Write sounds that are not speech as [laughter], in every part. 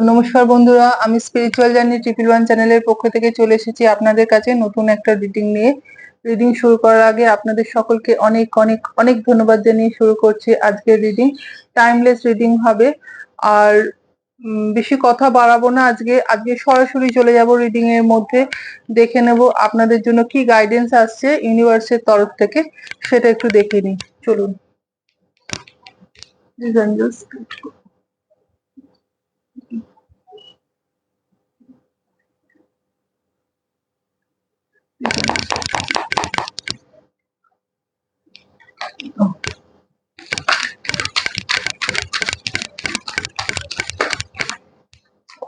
নমস্কার বন্ধুরা, আমি স্পিরিচুয়াল জার্নি ট্রিপল ওয়ান চ্যানেলের পক্ষ থেকে চলে এসেছি আপনাদের কাছে নতুন একটা রিডিং নিয়ে। রিডিং শুরু করার আগে আপনাদের সকলকে অনেক অনেক অনেক ধন্যবাদ জানিয়ে শুরু করছি আজকের রিডিং টাইমলেস রিডিং হবে। আর বেশি কথা বাড়াবো না আজকে। আজকে সরাসরি চলে যাব রিডিং এর মধ্যে। দেখে নেব আপনাদের জন্য কি গাইডেন্স আসছে ইউনিভার্সের তরফ থেকে। সেটা একটু দেখে নিই। চলুন। These angels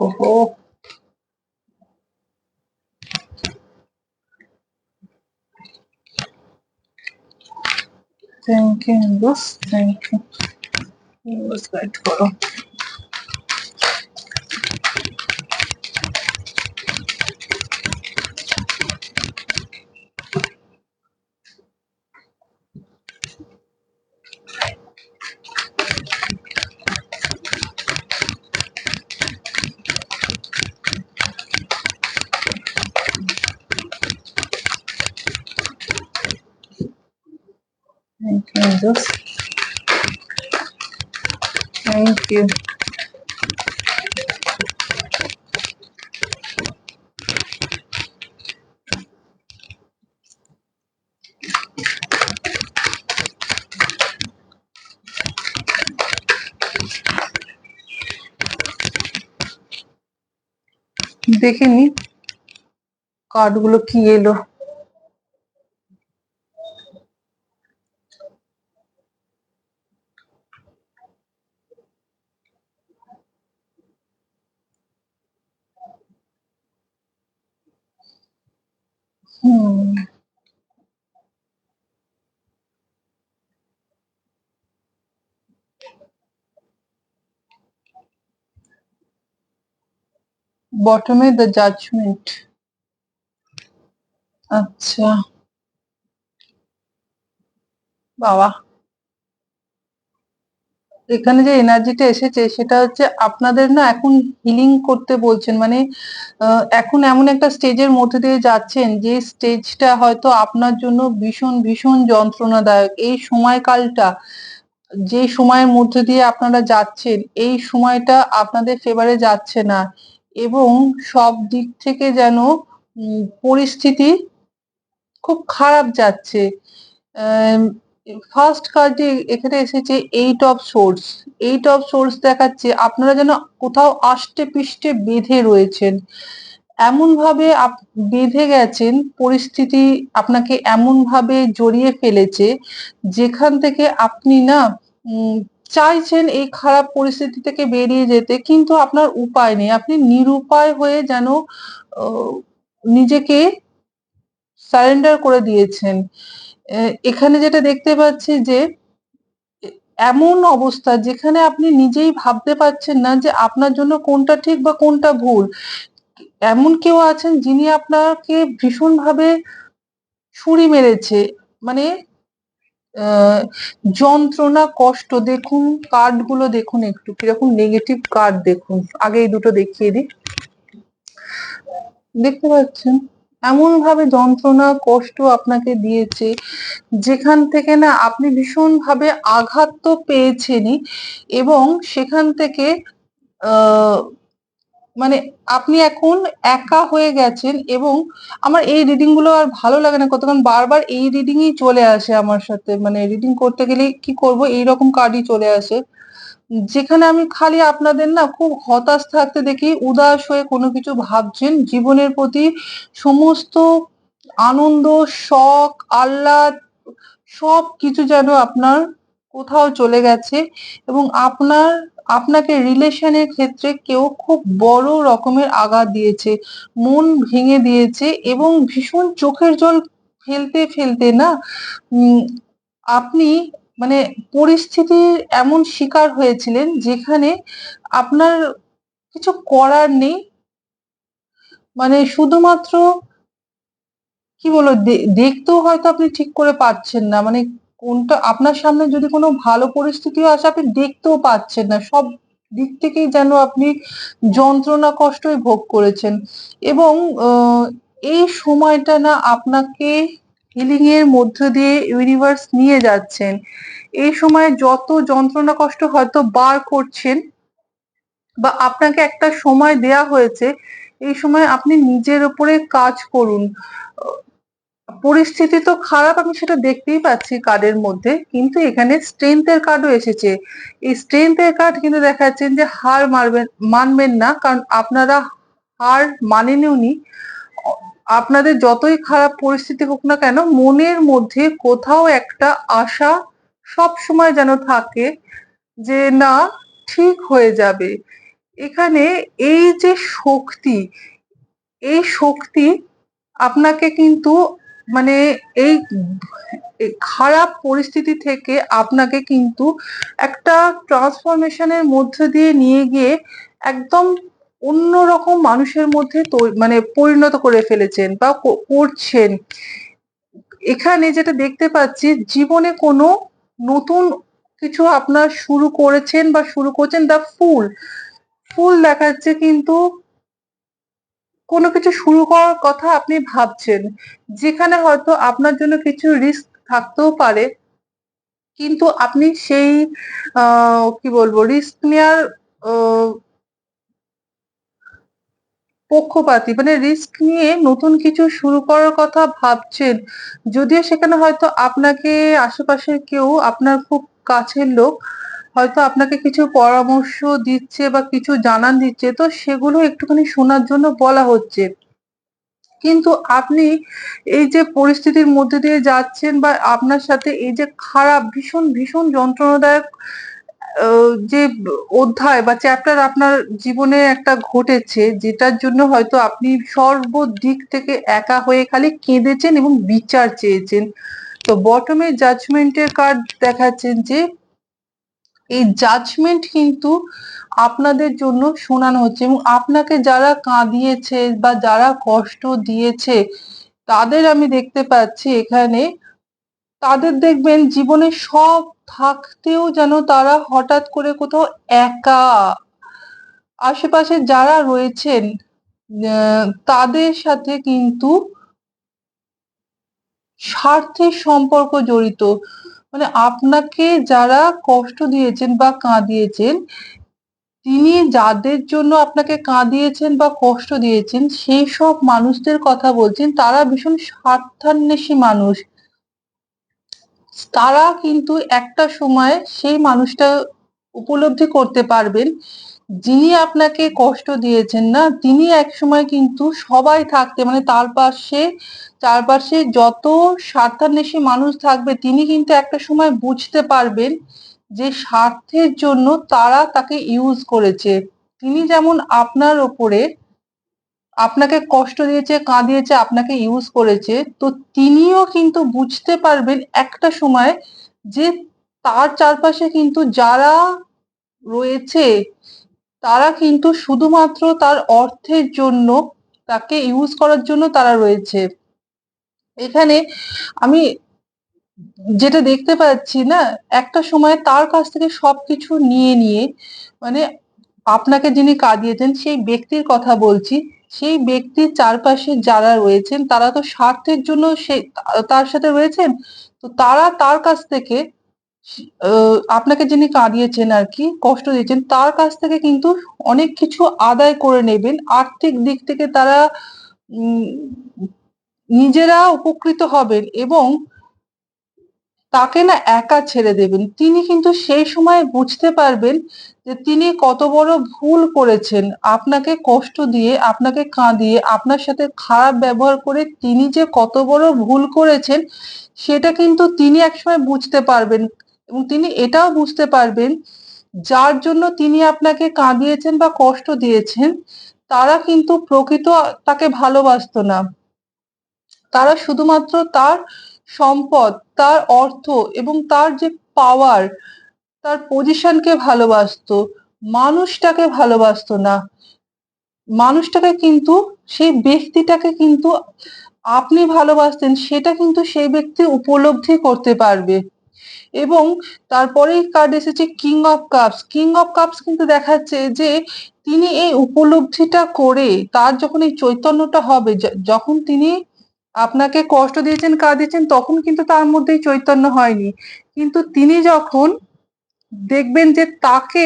ওহো thank you boss thank you boss guide করো Thank you, angels. Thank you. দেখে নি। কার্ডগুলো কি এলো হুম বটমে দ্য জাজমেন্ট আচ্ছা। বাবা। এখানে যে এনার্জিটা এসেছে সেটা হচ্ছে আপনাদের না এখন হিলিং করতে বলছেন। মানে এখন এমন একটা স্টেজের মধ্যে দিয়ে যাচ্ছেন যে স্টেজটা হয়তো আপনার জন্য ভীষণ ভীষণ যন্ত্রণাদায়ক। এই সময়কালটা, যে সময়ের মধ্যে দিয়ে আপনারা যাচ্ছেন, এই সময়টা আপনাদের ফেভারে যাচ্ছে না। এবং সব দিক থেকে যেন পরিস্থিতি খুব খারাপ যাচ্ছে। ফার্স্ট কার্ডে এখানে এসেছে eight of swords eight of swords দেখাচ্ছে আপনারা যেন কোথাও আষ্টে পিষ্টে বেঁধে রয়েছেন। এমন ভাবে আপ- বেঁধে গেছেন, পরিস্থিতি আপনাকে এমন ভাবে জড়িয়ে ফেলেছে, যেখান থেকে আপনি না চাইছেন এই খারাপ পরিস্থিতি থেকে বেরিয়ে যেতে, কিন্তু আপনার উপায় নেই। আপনি নিরুপায় হয়ে যেন নিজেকে সারেন্ডার করে দিয়েছেন। এখানে যেটা দেখতে পাচ্ছি যে এমন অবস্থা যেখানে আপনি নিজেই ভাবতে পারছেন না যে আপনার জন্য কোনটা ঠিক বা কোনটা ভুল। এমন কেউ আছেন যিনি আপনাকে ভীষণভাবে ছুরি মেরেছে। মানে যন্ত্রণা, কষ্ট দেখুন কার্ডগুলো দেখুন একটু, কীরকম নেগেটিভ কার্ড দেখুন। আগে এই দুটো দেখিয়ে দিই। দেখতে পাচ্ছেন? এমন ভাবে যন্ত্রণা, কষ্ট আপনাকে দিয়েছে, যেখান থেকে না আপনি ভীষণ ভাবে আঘাত তো পেয়েছেনই, এবং সেখান থেকে, আহ মানে আপনি এখন একা হয়ে গেছেন এবং আমার এই রিডিংগুলো আর ভালো লাগে না কতক্ষণ বারবার এই রিডিংই চলে আসে আমার সাথে। মানে রিডিং করতে গেলে কি করব? এই রকম কার্ডই চলে আসে। যেখানে আমি খালি আপনাদের না খুব হতাশ থাকতে দেখি, উদাস হয়ে কোনো কিছু ভাবছেন। জীবনের প্রতি সমস্ত আনন্দ, শখ, আহ্লাদ সব কিছু যেন আপনার কোথাও চলে গেছে এবং আপনার, আপনাকে রিলেশনের ক্ষেত্রে কেউ খুব বড় রকমের আঘাত দিয়েছে, মন ভেঙে দিয়েছে এবং ভীষণ চোখের জল ফেলতে ফেলতে না আপনি মানে পরিস্থিতির এমন শিকার হয়েছিলেন যেখানে আপনার কিছু করার নেই। মানে শুধুমাত্র, কি বলব দেখতেও হয়তো আপনি ঠিক করে পাচ্ছেন না। মানে কোনটা আপনার সামনে যদি কোনো ভালো পরিস্থিতিও আসে আপনি দেখতেও পাচ্ছেন না। সব দিক থেকেই যেন আপনি যন্ত্রণা কষ্টই ভোগ করেছেন। এবং এই সময়টা না আপনাকে হিলিং এর মধ্য দিয়ে ইউনিভার্স নিয়ে যাচ্ছেন। এই সময় যত যন্ত্রণা কষ্ট হয়তো বার করছেন বা আপনাকে একটা সময় দেয়া হয়েছে, এই সময় আপনি নিজের উপরে কাজ করুন। পরিস্থিতি তো খারাপ, আমি সেটা দেখতেই পাচ্ছি কার্ডের মধ্যে, কিন্তু এখানে স্ট্রেংথের কার্ডও এসেছে। এই স্ট্রেংথের কার্ড কিন্তু দেখাচ্ছেন যে হার মারবেন, মানবেন না, কারণ আপনারা হার মানেননি আপনাদের যতই খারাপ পরিস্থিতি হোক না কেন, মনের মধ্যে কোথাও একটা আশা সব সময় যেন থাকে যে না, ঠিক হয়ে যাবে। এখানে এই যে শক্তি, এই শক্তি আপনাকে কিন্তু মানে এই খারাপ পরিস্থিতি থেকে আপনাকে কিন্তু একটা ট্রান্সফরমেশনের মধ্য দিয়ে নিয়ে গিয়ে একদম অন্যরকম মানুষের মধ্যে মানে পরিণত করে ফেলেছেন বা করছেন। এখানে যেটা দেখতে পাচ্ছি, জীবনে কোনো নতুন কিছু আপনার শুরু করেছেন বা শুরু করছেন দা ফুল। ফুল দেখাচ্ছে কিন্তু কোনো কিছু শুরু করার কথা আপনি ভাবছেন, যেখানে হয়তো আপনার জন্য কিছু রিস্ক থাকতেও পারে, কিন্তু আপনি সেই কি বলব রিস্ক নেওয়ার পক্ষপাতী মানে রিস্ক নিয়ে নতুন কিছু শুরু করার কথা ভাবছেন, যদিও সেখানে হয়তো আপনাকে আশেপাশের কেউ আপনার খুব কাছের লোক হয়তো আপনাকে কিছু পরামর্শ দিচ্ছে বা কিছু জানান দিচ্ছে, তো সেগুলো একটুখানি শোনার জন্য বলা হচ্ছে। কিন্তু আপনি এই যে পরিস্থিতির মধ্যে দিয়ে যাচ্ছেন বা আপনার সাথে এই যে খারাপ, ভীষণ ভীষণ যন্ত্রণাদায়ক যে অধ্যায় বা চ্যাপ্টার আপনার জীবনে একটা ঘটেছে, যেটার জন্য হয়তো আপনি সর্বদিক থেকে একা হয়ে খালি কেঁদেছেন এবং বিচার চেয়েছেন। তো বটমে জাজমেন্টের কার্ড দেখাচ্ছেন যে এই জাজমেন্ট কিন্তু আপনাদের জন্য শোনানো হচ্ছে এবং আপনাকে যারা কাঁদিয়েছে বা যারা কষ্ট দিয়েছে, তাদের আমি দেখতে পাচ্ছি এখানে, তাদের দেখবেন জীবনে সব থাকতেও যেন তারা হঠাৎ করে কোথাও একা। আশেপাশে যারা রয়েছেন তাদের সাথে কিন্তু স্বার্থের সম্পর্ক জড়িত। মানে আপনাকে যারা কষ্ট দিয়েছেন বা কাঁদিয়েছেন, তিনি যাদের জন্য আপনাকে কাঁদিয়েছেন বা কষ্ট দিয়েছেন, সেই সব মানুষদের কথা বলছেন, তারা ভীষণ স্বার্থান্বেষী মানুষ। তারা কিন্তু একটা সময় সেই মানুষটা উপলব্ধি করতে পারবেন। যিনি আপনাকে কষ্ট দিয়েছেন না, তিনি এক সময় কিন্তু সবাই থাকতে মানে তার পাশে চারপাশে যত স্বার্থান্বেষী মানুষ থাকবে, তিনি কিন্তু একটা সময় বুঝতে পারবেন যে স্বার্থের জন্য তারা তাকে ইউজ করেছে। তিনি যেমন আপনার ওপরে আপনাকে কষ্ট দিয়েছে, কাঁদিয়েছে, আপনাকে ইউজ করেছে, তো তিনিও কিন্তু বুঝতে পারবেন একটা সময় যে তার চারপাশে কিন্তু যারা রয়েছে তারা কিন্তু শুধুমাত্র তার অর্থের জন্য তাকে ইউজ করার জন্য তারা রয়েছে। এখানে আমি যেটা দেখতে পাচ্ছি না, একটা সময় তার কাছ থেকে সবকিছু নিয়ে নিয়ে মানে আপনাকে যিনি কাঁদিয়েছেন সেই ব্যক্তির কথা বলছি, সেই ব্যক্তির চারপাশে যারা রয়েছেন তারা তো স্বার্থের জন্য সে, তার সাথে রয়েছেন, তো তারা তার কাছ থেকে আপনাকে যিনি কাঁদিয়েছেন আর কি, কষ্ট দিয়েছেন, তার কাছ থেকে কিন্তু অনেক কিছু আদায় করে নেবেন। আর্থিক দিক থেকে তারা নিজেরা উপকৃত হবেন এবং তাকে না একা ছেড়ে দেবেন। তিনি কিন্তু সেই সময় বুঝতে পারবেন যে তিনি কত বড় ভুল করেছেন। আপনাকে কষ্ট দিয়ে, আপনাকে কাঁদিয়ে, আপনার সাথে খারাপ ব্যবহার করে তিনি যে কত বড় ভুল করেছেন, সেটা কিন্তু তিনি একসময় বুঝতে পারবেন। এবং তিনি এটাও বুঝতে পারবেন যার জন্য তিনি আপনাকে কাঁদিয়েছেন বা কষ্ট দিয়েছেন, তারা কিন্তু প্রকৃত তাকে ভালোবাসতো না। তারা শুধুমাত্র তার সম্পদ, তার অর্থ এবং তার যে পাওয়ার তার পজিশনকে ভালোবাসতো, মানুষটাকে ভালোবাসতো না। মানুষটাকে কিন্তু, সেই ব্যক্তিটাকে কিন্তু আপনি ভালোবাসতেন, সেটা কিন্তু সেই ব্যক্তি উপলব্ধি করতে পারবে। এবং তারপরেই কার্ড এসেছে king of cups king of cups কিন্তু দেখাচ্ছে যে তিনি এই উপলব্ধিটা করে তার যখন এই চৈতন্যটা হবে যখন তিনি আপনাকে কষ্ট দিয়েছেন, কাঁদিয়েছেন, তখন কিন্তু তার মধ্যেই চৈতন্য হয়নি। কিন্তু তিনি যখন দেখবেন যে তাকে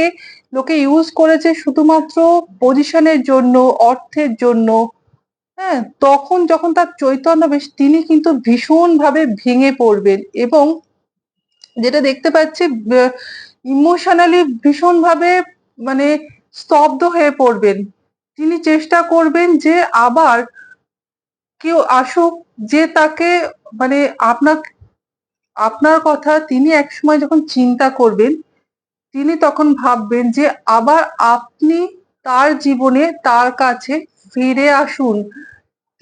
লোকে ইউজ করেছে শুধুমাত্র পজিশনের জন্য, অর্থের জন্য হ্যাঁ তখন যখন তার চৈতন্য বেশ, তিনি কিন্তু ভীষণভাবে ভেঙে পড়বেন এবং যেটা দেখতে পাচ্ছি ইমোশনালি ভীষণভাবে মানে স্তব্ধ হয়ে পড়বেন। তিনি চেষ্টা করবেন যে আবার কেউ আসুক, যে তাকে মানে আপনার আপনার কথা তিনি একসময় যখন চিন্তা করবেন, তিনি তখন ভাববেন যে আবার আপনি তার জীবনে তার কাছে ফিরে আসুন।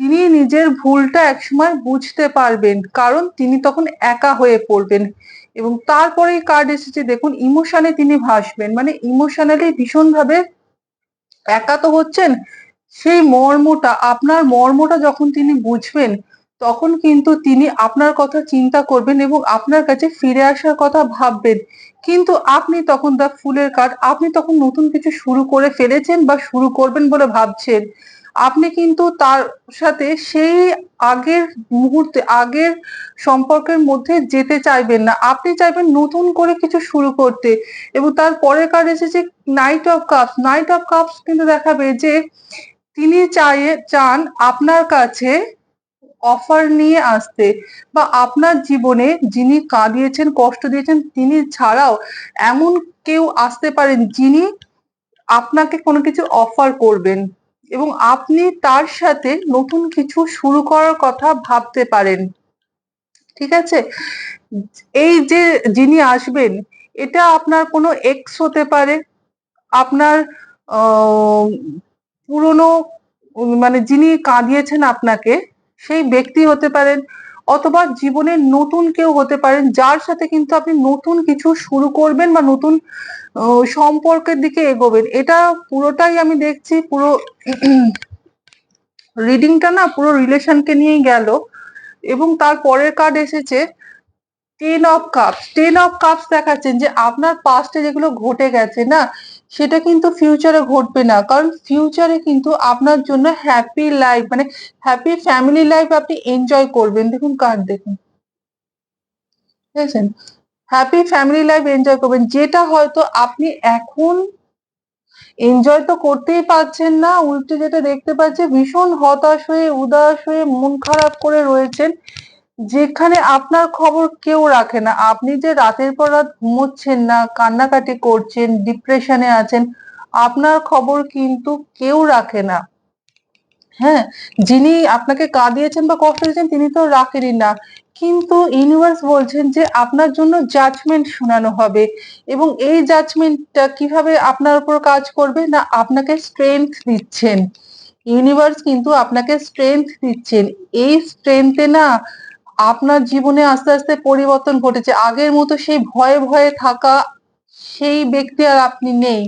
তিনি নিজের ভুলটা একসময় বুঝতে পারবেন, কারণ তিনি তখন একা হয়ে পড়বেন। এবং তারপরেই কার্ড এসেছে, দেখুন ইমোশনে তিনি ভাসবেন। মানে ইমোশনালি ভীষণভাবে একা তো হচ্ছেন, সেই মর্মটা, আপনার মর্মটা যখন তিনি বুঝবেন, তখন কিন্তু তিনি আপনার কথা চিন্তা করবেন এবং আপনার কাছে ফিরে আসার কথা ভাববেন। কিন্তু আপনি তখন দা ফুলের কার্ড আপনি তখন নতুন কিছু শুরু করে ফেলেছেন বা শুরু করবেন বলে ভাবছেন। আপনি কিন্তু তার সাথে সেই আগের মুহূর্তে, আগের সম্পর্কের মধ্যে যেতে চাইবেন না। আপনি চাইবেন নতুন করে কিছু শুরু করতে এবং তার পরের কার্ড এসেছে knight of cups knight of cups কিন্তু দেখাবে যে তিনি চাই চান আপনার কাছে অফার নিয়ে আসতে বা আপনার জীবনে যিনি কাঁদিয়েছেন, কষ্ট দিয়েছেন, তিনি ছাড়াও এমন কেউ আসতে পারেন যিনি আপনাকে কোনো কিছু অফার করবেন। এবং আপনি তার সাথে নতুন কিছু শুরু করার কথা ভাবতে পারেন। ঠিক আছে? এই যে যিনি আসবেন, এটা আপনার কোনো এক্স হতে পারে। আপনার পুরনো মানে যিনি কাঁদিয়েছেন আপনাকে, সেই ব্যক্তি হতে পারেন। অথবা জীবনের নতুন কেউ হতে পারেন, যার সাথে কিন্তু আপনি নতুন কিছু শুরু করবেন বা নতুন সম্পর্কের দিকে এগোবেন। এটা পুরোটাই আমি দেখছি, পুরো [clears throat] রিডিংটা না পুরো রিলেশনকে নিয়েই গেল। এবং তার পরের কার্ড এসেছে ten of cups ten of cups দেখাচ্ছেন যে আপনার পাস্টে যেগুলো ঘটে গেছে না সেটা কিন্তু ফিউচারে ঘটবে না। কারণ ফিউচারে কিন্তু আপনার জন্য হ্যাপি লাইফ মানে হ্যাপি ফ্যামিলি লাইফ আপনি এনজয় করবেন। দেখুন কার্ড দেখুন। বুঝেছেন হ্যাপি ফ্যামিলি লাইফ এনজয় করবেন। যেটা হয়তো আপনি এখন এনজয় তো করতেই পারছেন না, উল্টে যেটা দেখতে পাচ্ছে ভীষণ হতাশ হয়ে, উদাস হয়ে, মন খারাপ করে রয়েছেন। যেখানে আপনার খবর কেউ রাখে না, আপনি যে রাতের পর রাত ঘুমোচ্ছেন না, কান্নাকাটি করছেন ডিপ্রেশনে আছেন, আপনার খবর কিন্তু কেউ রাখে না। হ্যাঁ যিনি আপনাকে কাঁদিয়েছেন বা কষ্ট দিয়েছেন, তিনি তো রাখেনই না। কিন্তু ইউনিভার্স বলছেন যে আপনার জন্য জাজমেন্ট শোনানো হবে এবং এই জাজমেন্টটা কীভাবে আপনার উপর কাজ করবে? না, আপনাকে স্ট্রেংথ দিচ্ছেন। ইউনিভার্স কিন্তু আপনাকে স্ট্রেংথ দিচ্ছেন। এই স্ট্রেংথে না আপনার জীবনে আস্তে আস্তে পরিবর্তন ঘটেছে। আগের মতো সেই ভয়ে ভয়ে থাকা সেই ব্যক্তি আর আপনি নেই।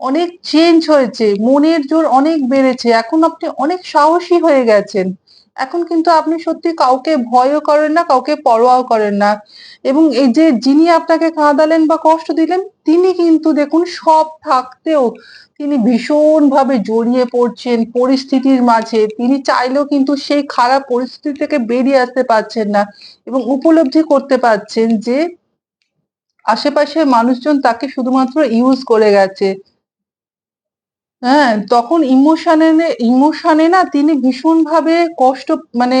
অনেক চেঞ্জ হয়েছে, মনের জোর অনেক বেড়েছে। এখন আপনি অনেক সাহসী হয়ে গেছেন। এখন কিন্তু আপনি সত্যি কাউকে ভয়ও করেন না, কাউকে পরোয়াও করেন না। এবং এই যে যিনি আপনাকে কাঁদালেন বা কষ্ট দিলেন, তিনি কিন্তু দেখুন সব থাকতেও তিনি ভীষণ ভাবে জড়িয়ে পড়ছেন পরিস্থিতির মাঝে। তিনি চাইলেও কিন্তু সেই খারাপ পরিস্থিতি থেকে বেরিয়ে আসতে পারছেন না এবং উপলব্ধি করতে পারছেন যে আশেপাশের মানুষজন তাকে শুধুমাত্র ইউজ করে গেছে। হ্যাঁ তখন ইমোশনে ইমোশনে না তিনি ভীষণভাবে কষ্ট মানে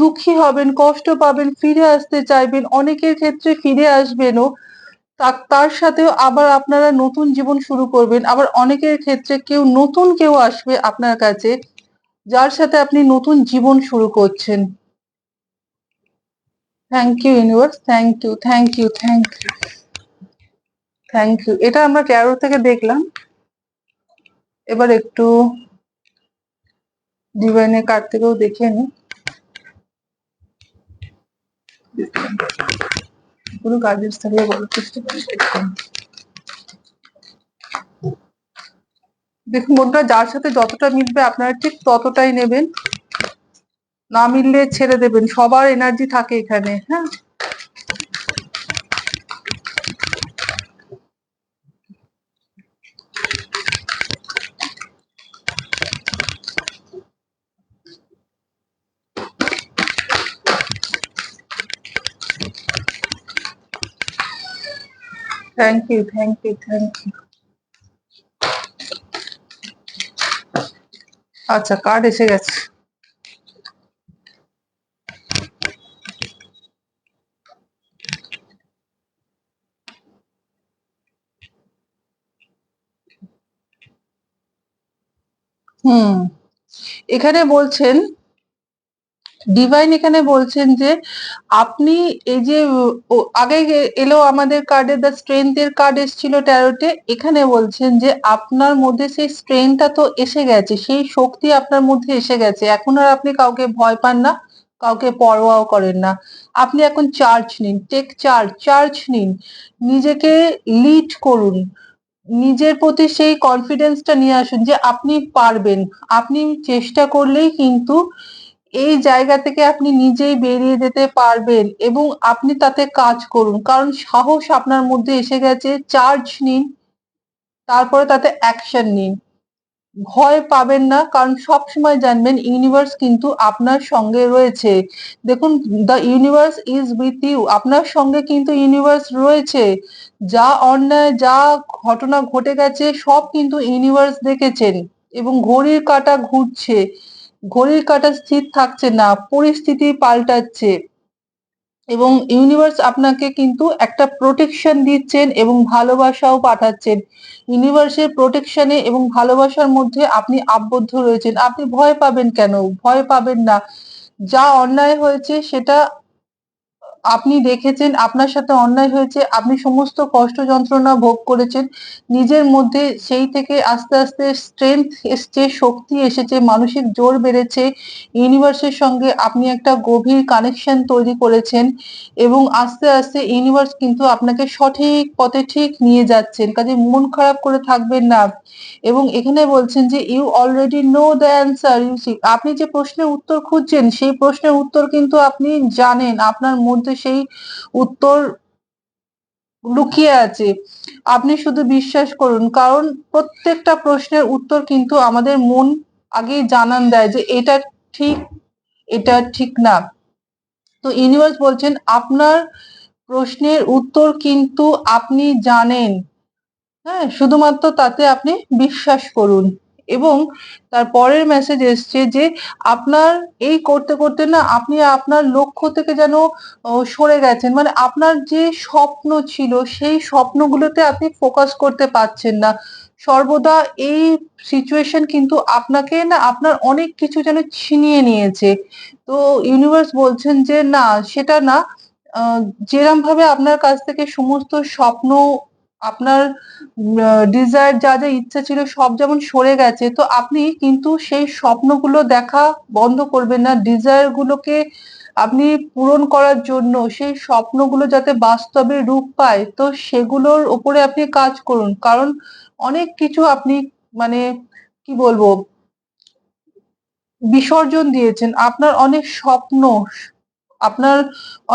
দুঃখী হবেন, কষ্ট পাবেন, ফিরে আসতে চাইবেন, অনেকের ক্ষেত্রে ফিরে আসবেনও। তার সাথেও আবার আপনারা নতুন জীবন শুরু করবেন। আবার অনেকের ক্ষেত্রে কেউ নতুন কেউ আসবে আপনার কাছে, যার সাথে আপনি নতুন জীবন শুরু করছেন। Thank you universe thank you thank you thank you thank you এটা আমরা ট্যারো থেকে দেখলাম। এবার একটু ডিভাইনের কার্ড থেকেও দেখে নি। পুরো কাজের থাকলে বলার চেষ্টা করি দেখুন। দেখুন বন্ধুরা, যার সাথে যতটা মিলবে আপনারা ঠিক ততটাই নেবেন। না মিললে ছেড়ে দেবেন, সবার এনার্জি থাকে এখানে হ্যাঁ? Thank you thank you thank you আচ্ছা কার্ড এসে গেছে। হুম এখানে বলছেন ডিভাইন এখানে বলছেন যে, আপনি এই যে আগে এলো আমাদের কার্ডে দ্য স্ট্রেংথের কার্ড এসেছিল ট্যারোটে এখানে বলছেন যে, আপনার মধ্যে সেই স্ট্রেংথটা তো এসে গেছে, সেই শক্তি আপনার মধ্যে এসে গেছে, এখন আর আপনি কাউকে ভয় পান না, কাউকে পরোয়াও করেন না। আপনি এখন চার্জ নিন টেক চার্জ চার্জ নিন, নিজেকে লিড করুন, নিজের প্রতি সেই কনফিডেন্সটা নিয়ে আসুন যে, আপনি পারবেন, আপনি চেষ্টা করলেই কিন্তু এই জায়গা থেকে আপনি নিজেই বেরিয়ে যেতে পারবেন এবং আপনি তাতে কাজ করুন। কারণ সাহস আপনার মধ্যে এসে গেছে চার্জ নিন, তারপরে তাতে অ্যাকশন নিন। ভয় পাবেন না, কারণ সব সময় জানবেন ইউনিভার্স কিন্তু আপনার সঙ্গে রয়েছে। দেখুন the universe is with you আপনার সঙ্গে কিন্তু ইউনিভার্স রয়েছে। যা অন্যায়, যা ঘটনা ঘটে গেছে, সব কিন্তু ইউনিভার্স দেখেছেন এবং ঘড়ির কাঁটা ঘুরছে। ঘড়ির কাঁটা স্থির থাকছে না, পরিস্থিতি পাল্টাচ্ছে এবং ইউনিভার্স আপনাকে কিন্তু একটা প্রোটেকশন দিচ্ছেন এবং ভালোবাসাও পাঠাচ্ছেন। ইউনিভার্সের প্রোটেকশনে এবং ভালোবাসার মধ্যে আপনি আবদ্ধ রয়েছেন। আপনি ভয় পাবেন কেন? ভয় পাবেন না। যা অন্যায় হয়েছে সেটা আপনি দেখেছেন, আপনার সাথে অন্যায় হয়েছে, আপনি সমস্ত কষ্ট যন্ত্রণা ভোগ করেছেন, নিজের মধ্যে সেই থেকে আস্তে আস্তে স্ট্রেংথ এসছে, শক্তি এসেছে, মানসিক জোর বেড়েছে ইউনিভার্সের সঙ্গে আপনি একটা গভীর কানেকশন তৈরি করেছেন এবং আস্তে আস্তে ইউনিভার্স কিন্তু আপনাকে সঠিক পথে ঠিক নিয়ে যাচ্ছেন। কাজে মন খারাপ করে থাকবেন না। এবং এখানে বলছেন যে you already know the answer you see আপনি যে প্রশ্নের উত্তর খুঁজছেন, সেই প্রশ্নের উত্তর কিন্তু আপনি জানেন, আপনার মধ্যে সেই উত্তর লুকিয়ে আছে। আপনি শুধু বিশ্বাস করুন, কারণ প্রত্যেকটা প্রশ্নের উত্তর কিন্তু আমাদের মন আগেই জানান দেয় যে এটা ঠিক এটা ঠিক না। তো ইউনিভার্স বলছেন, আপনার প্রশ্নের উত্তর কিন্তু আপনি জানেন। হ্যাঁ শুধুমাত্র তাতে আপনি বিশ্বাস করুন। এবং তার পরের মেসেজ এসছে যে আপনার এই করতে করতে না আপনি আপনার লক্ষ্য থেকে যেন সরে গেছেন। মানে আপনার যে স্বপ্ন ছিল সেই স্বপ্নগুলোতে আপনি ফোকাস করতে পারছেন না। সর্বদা এই সিচুয়েশন কিন্তু আপনাকে না আপনার অনেক কিছু যেন ছিনিয়ে নিয়েছে। তো ইউনিভার্স বলছেন যে না, সেটা না যেরম ভাবে আপনার কাছ থেকে সমস্ত স্বপ্ন আপনার ডিজায়ার যা যা ইচ্ছা ছিল সব যেমন সরে গেছে, তো আপনি কিন্তু সেই স্বপ্নগুলো দেখা বন্ধ করবেন না। ডিজায়ার গুলোকে আপনি পূরণ করার জন্য, সেই স্বপ্নগুলো যাতে বাস্তবে রূপ পায়, তো সেগুলোর উপরে আপনি কাজ করুন। কারণ অনেক কিছু আপনি মানে কি বলব, বিসর্জন দিয়েছেন। আপনার অনেক স্বপ্ন আপনার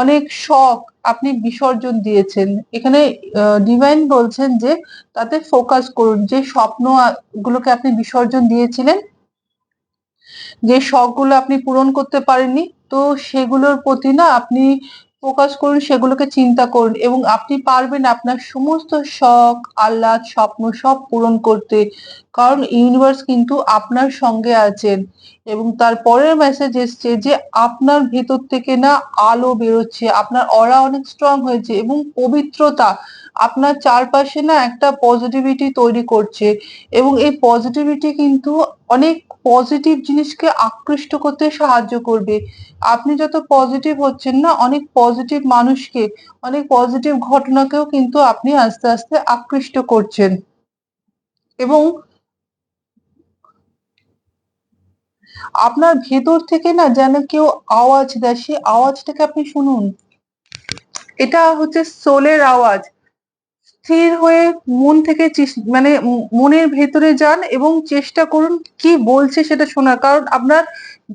অনেক শখ আপনি বিসর্জন দিয়েছেন। এখানে ডিভাইন বলছেন যে তাতে ফোকাস করুন, যে স্বপ্ন গুলোকে আপনি বিসর্জন দিয়েছিলেন, যে শখগুলো আপনি পূরণ করতে পারেননি, তো সেগুলোর প্রতি না আপনি ফোকাস করুন, সেগুলোকে চিন্তা করুন এবং আপনি পারবেন আপনার সমস্ত শখ, আহ্লাদ, স্বপ্ন সব পূরণ করতে। কারণ ইউনিভার্স কিন্তু আপনার সঙ্গে আছেন। এবং তার পরের মেসেজ এসছে যে আপনার ভেতর থেকে না আলো বেরোচ্ছে, আপনার অরা অনেক স্ট্রং হয়েছে এবং পবিত্রতা আপনার চারপাশে না একটা পজিটিভিটি তৈরি করছে এবং এই পজিটিভিটি কিন্তু অনেক পজিটিভ জিনিসকে আকৃষ্ট করতে সাহায্য করবে। আপনি যত পজিটিভ হচ্ছেন না, অনেক পজিটিভ মানুষকে, অনেক পজিটিভ ঘটনাকেও কিন্তু আপনি আস্তে আস্তে আকৃষ্ট করছেন। এবং আপনার ভেতর থেকে না যেন কেউ আওয়াজ দেয়, সেই আওয়াজটাকে আপনি শুনুন। এটা হচ্ছে সোলের আওয়াজ। স্থির হয়ে মন থেকে মানে মনের ভেতরে যান এবং চেষ্টা করুন কি বলছে সেটা শোনার। কারণ আপনার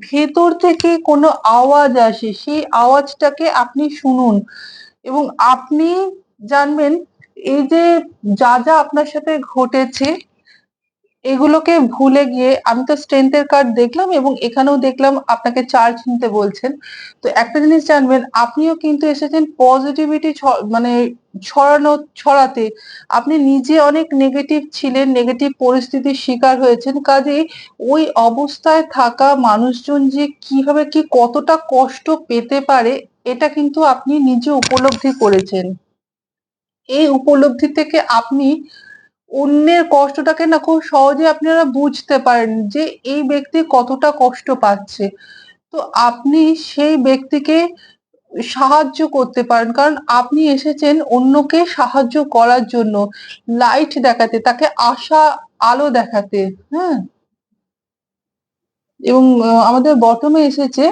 ভেতর থেকে কোনো আওয়াজ আসে, সেই আওয়াজটাকে আপনি শুনুন। এবং আপনি জানবেন, এই যে যা যা আপনার সাথে ঘটেছে এগুলোকে ভুলে গিয়ে আমি তো স্ট্রেংথের কার্ড দেখলাম এবং এখানেও দেখলাম আপনাকে চার্জ নিতে বলছেন। তো একটা জিনিস জানবেন, আপনিও কিন্তু এসেছেন পজিটিভিটি মানে ছড়ানো, ছড়াতে। আপনি নিজে অনেক নেগেটিভ ছিলেন নেগেটিভ পরিস্থিতির শিকার হয়েছেন। কাজে ওই অবস্থায় থাকা মানুষজন যে কীভাবে কি কতটা কষ্ট পেতে পারে, এটা কিন্তু আপনি নিজে উপলব্ধি করেছেন। এই উপলব্ধি থেকে আপনি অন্যের কষ্টটাকে না খুব সহজে আপনারা বুঝতে পারেন যে এই ব্যক্তি কতটা কষ্ট পাচ্ছে। তো আপনি সেই ব্যক্তিকে সাহায্য করতে পারেন। কারণ আপনি এসেছেন অন্যকে সাহায্য করার জন্য লাইট দেখাতে, তাকে আশা, আলো দেখাতে হ্যাঁ? এবং আমাদের বটমে এসেছে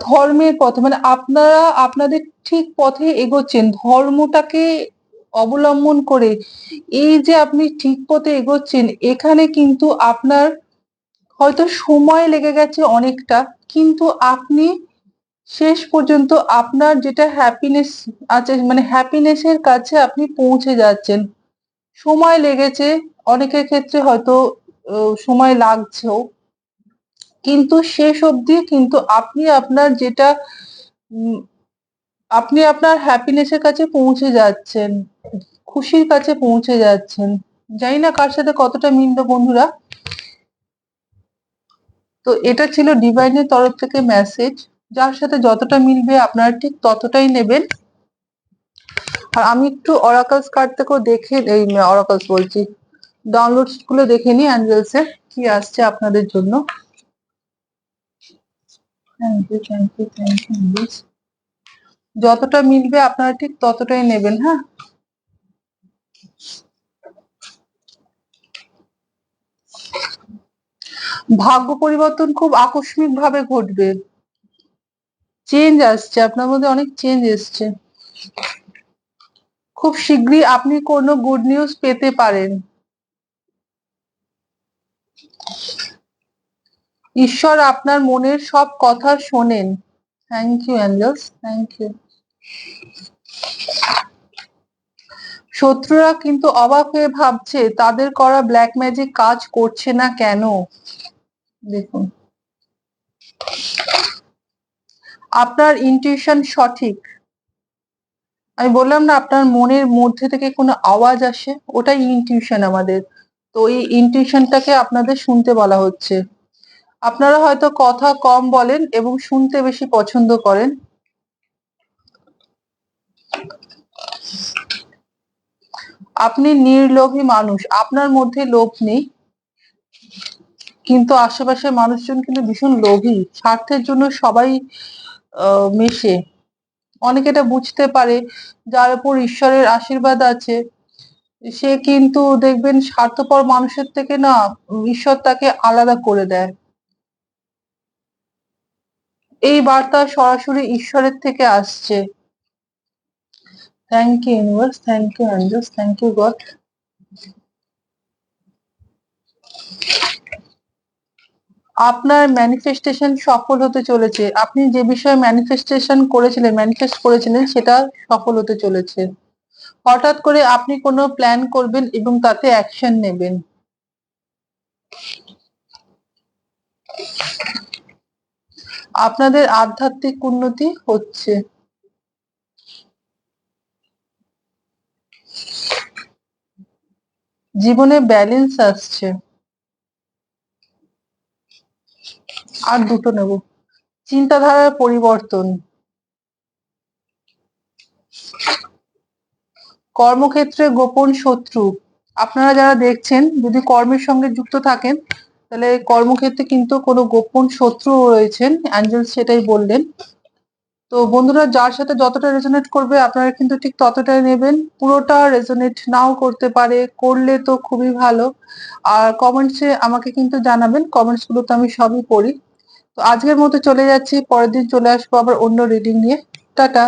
ধর্মের পথে মানে আপনারা, আপনাদের ঠিক পথে এগোচ্ছেন, ধর্মটাকে অবলম্বন করে। এই যে আপনি ঠিক পথে এগোচ্ছেন, এখানে কিন্তু আপনার হয়তো সময় লেগে গেছে অনেকটা, কিন্তু আপনি শেষ পর্যন্ত আপনার যেটা হ্যাপিনেস আছে মানে হ্যাপিনেসের কাছে আপনি পৌঁছে যাচ্ছেন। সময় লেগেছে, অনেকের ক্ষেত্রে হয়তো সময় লাগছেও। কিন্তু শেষ অবধি কিন্তু আপনি আপনার যেটা আপনি আপনার হ্যাপিনেসের কাছে পৌঁছে যাচ্ছেন, খুশির কাছে পৌঁছে যাচ্ছেন। জানি না কার সাথে কতটা মিলবে বন্ধুরা। তো এটা ছিল ডিভাইনের তরফ থেকে মেসেজ যার সাথে যতটা মিলবে আপনারা ঠিক ততটাই নেবেন। আর আমি একটু অরাকালস কার্ড থেকেও দেখে, এই অরাকলস বলছি ডাউনলোডসগুলো দেখে নিই অ্যাঞ্জেলসের কি আসছে আপনাদের জন্য। Thank you thank you thank you যতটা মিলবে আপনারা ঠিক ততটাই নেবেন হ্যাঁ? ভাগ্য পরিবর্তন খুব আকস্মিক ভাবে ঘটবে। চেঞ্জ আসছে, আপনার মধ্যে অনেক চেঞ্জ এসছে। খুব শীঘ্রই আপনি কোনো গুড নিউজ পেতে পারেন। ঈশ্বর আপনার মনের সব কথা শোনেন। Thank you angels thank you শত্রুরা কিন্তু অবাক হয়ে ভাবছে, তাদের করা ব্ল্যাক ম্যাজিক কাজ করছে না কেন? দেখুন। আপনার ইনটিউশন সঠিক। আমি বললাম না, আপনার মনের মধ্যে থেকে কোনো আওয়াজ আসে? ওটাই ইনটিউশন আমাদের। তো এই ইনটিউশনটাকে আপনাদের শুনতে বলা হচ্ছে। আপনারা হয়তো কথা কম বলেন এবং শুনতে বেশি পছন্দ করেন। আপনি নির্লোভী মানুষ, আপনার মধ্যে লোভ নেই। কিন্তু আশেপাশের মানুষজন কিন্তু ভীষণ লোভী। স্বার্থের জন্য সবাই মেশে। অনেকে এটা বুঝতে পারে, যার উপর ঈশ্বরের আশীর্বাদ আছে। সে কিন্তু দেখবেন স্বার্থপর মানুষের থেকে না, ঈশ্বর তাকে আলাদা করে দেয়। এই বার্তা সরাসরি ঈশ্বরের থেকে আসছে। Thank you universe thank you angels thank you God আপনার ম্যানিফেস্টেশন সফল হতে চলেছে। আপনি যে বিষয়ে ম্যানিফেস্টেশন করেছিলেন ম্যানিফেস্ট করেছিলেন, সেটা সফল হতে চলেছে। হঠাৎ করে আপনি কোনো প্ল্যান করবেন এবং তাতে অ্যাকশন নেবেন। আপনাদের আধ্যাত্মিক উন্নতি হচ্ছে। জীবনে ব্যালেন্স আসছে। আর দুটো নেব। চিন্তাধারার পরিবর্তন। কর্মক্ষেত্রে গোপন শত্রু। আপনারা যারা দেখছেন, যদি কর্মের সঙ্গে যুক্ত থাকেন, তাহলে কর্মক্ষেত্রে কিন্তু কোনো গোপন শত্রু রয়েছেন। অ্যাঞ্জেল সেটাই বললেন। তো বন্ধুরা, যার সাথে যতটা রেজোনেট করবে, আপনারা কিন্তু ঠিক ততটাই নেবেন। পুরোটা রেজোনেট নাও করতে পারে, করলে তো খুবই ভালো। আর কমেন্টসে আমাকে কিন্তু জানাবেন কমেন্টসগুলো তো আমি সবই পড়ি। তো আজকের মতো চলে যাচ্ছি, পরের দিন চলে আসব আবার অন্য রিডিং নিয়ে। টাটা!